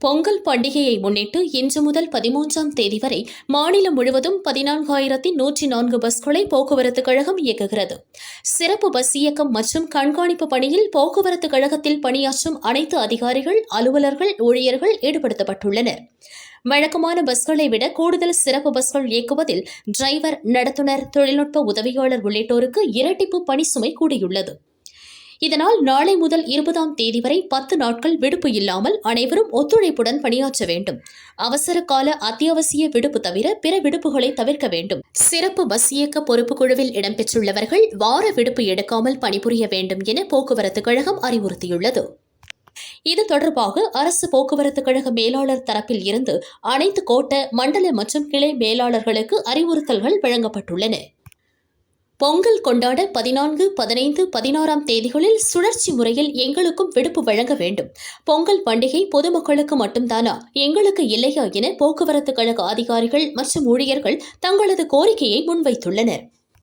பொங்கல் பண்டிகையை முன்னிட்டு இன்று முதல் பதிமூன்றாம் தேதி வரை மாநிலம் முழுவதும் பதினான்காயிரத்தி நூற்றி நான்கு பஸ்களை போக்குவரத்து கழகம் இயக்குகிறது. சிறப்பு பஸ் இயக்கம் மற்றும் கண்காணிப்பு பணியில் போக்குவரத்து கழகத்தில் பணியாற்றும் அனைத்து அதிகாரிகள் அலுவலர்கள் ஊழியர்கள் ஈடுபடுத்தப்பட்டுள்ளனர். வழக்கமான பஸ்களை விட கூடுதல் சிறப்பு பஸ்கள் இயக்குவதில் டிரைவர் நடத்துனர் தொழில்நுட்ப உதவியாளர் உள்ளிட்டோருக்கு இரட்டிப்பு பணி சுமை கூடியுள்ளது. இதனால் நாளை முதல் இருபதாம் தேதி வரை பத்து நாட்கள் விடுப்பு இல்லாமல் அனைவரும் ஒத்துழைப்புடன் பணியாற்ற வேண்டும். அவசர கால அத்தியாவசிய விடுப்பு தவிர பிற விடுப்புகளை தவிர்க்க வேண்டும். சிறப்பு பஸ் இயக்க பொறுப்பு குழுவில் இடம்பெற்றுள்ளவர்கள் வார விடுப்பு எடுக்காமல் பணிபுரிய வேண்டும் என போக்குவரத்து கழகம் அறிவுறுத்தியுள்ளது. இது தொடர்பாக அரசு போக்குவரத்து கழக மேலாளர் தரப்பில் இருந்து அனைத்து கோட்ட மண்டல மற்றும் கிளை மேலாளர்களுக்கு அறிவுறுத்தல்கள் வழங்கப்பட்டுள்ளன. பொங்கல் கொண்டாட பதினான்கு பதினைந்து பதினாறாம் தேதிகளில் சுழற்சி முறையில் எங்களுக்கும் விடுப்பு வழங்க வேண்டும். பொங்கல் பண்டிகை பொதுமக்களுக்கு மட்டும்தானா? எங்களுக்கு இல்லையா என போக்குவரத்து கழக அதிகாரிகள் மற்றும் ஊழியர்கள் தங்களது கோரிக்கையை முன்வைத்துள்ளனர்.